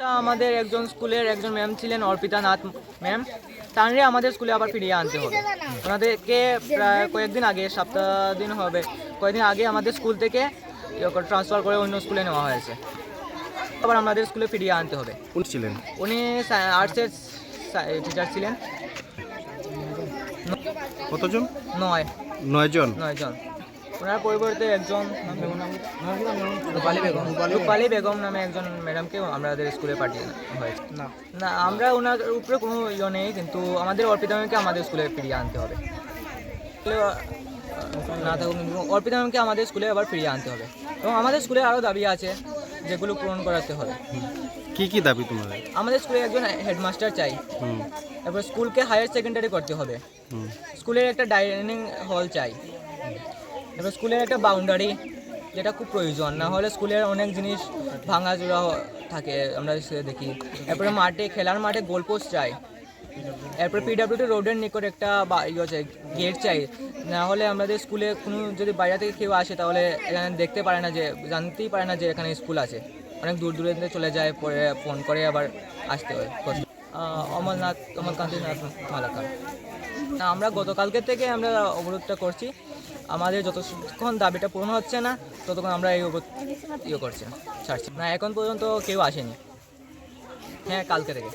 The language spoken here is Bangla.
আমাদের একজন স্কুলের একজন ম্যাম ছিলেন অর্পিতা নাথ ম্যাম। তাঁরে আমাদের স্কুলে আবার ফিরিয়ে আনতে হবে। ওনাদেরকে প্রায় কয়েকদিন আগে সপ্তাহ দিন হবে কয়েকদিন আগে আমাদের স্কুল থেকে ট্রান্সফার করে অন্য স্কুলে নেওয়া হয়েছে। আবার আমাদের স্কুলে ফিরিয়ে আনতে হবে। কোন ছিলেন? উনি আর্টসের টিচার ছিলেন। কতজন? নয়। নয়জন? নয় জন ওনার পরিবর্তে একজন রূপালী বেগম। রূপালী বেগম। নামে একজন ম্যাডামকে আমাদের স্কুলে পাঠিয়ে হয়েছে। না। আমরা ওনার উপরে কোনো ইয়ে নেই কিন্তু আমাদের অর্পিতা ম্যামকে আমাদের স্কুলে ফিরিয়ে আনতে হবে। না থাকুক অর্পিতা ম্যামকে আমাদের স্কুলে আবার ফিরিয়ে আনতে হবে। এবং আমাদের স্কুলে আরও দাবি আছে যেগুলো পূরণ করাতে হবে। কি কি দাবি তোমাদের? আমাদের স্কুলে একজন হেডমাস্টার চাই। তারপর স্কুলকে হায়ার সেকেন্ডারি করতে হবে। স্কুলের একটা ডাইনিং হল চাই। এবার স্কুলের একটা বাউন্ডারি যেটা খুব প্রয়োজন না হলে স্কুলের অনেক জিনিস ভাঙাচোরা থাকে আমরা দেখি। এরপরে মাঠে খেলার মাঠে গোলপোস্ট চাই। এরপরে পিডাব্লিউডি রোডের নিকট একটা ইয়ে চাই গেট চাই। না হলে আমাদের স্কুলে কোনো যদি বাইরে থেকে কেউ আসে তাহলে এখানে দেখতে পারে না যে জানতেই পারে না যে এখানে স্কুল আছে। অনেক দূর দূরে চলে যায় পরে ফোন করে আবার আসতে হয়। আহ, অমরনাথ অমরকান্তিনাথ মালাকার। না আমরা গতকালকে থেকে আমরা অবরোধটা করছি। আমাদের যতক্ষণ দাবিটা পূরণ হচ্ছে না, ততক্ষণ আমরা এই ইয়ে করছি, ছাড়ছি। না, এখন পর্যন্ত কেউ আসেনি। হ্যাঁ কালকে থেকে।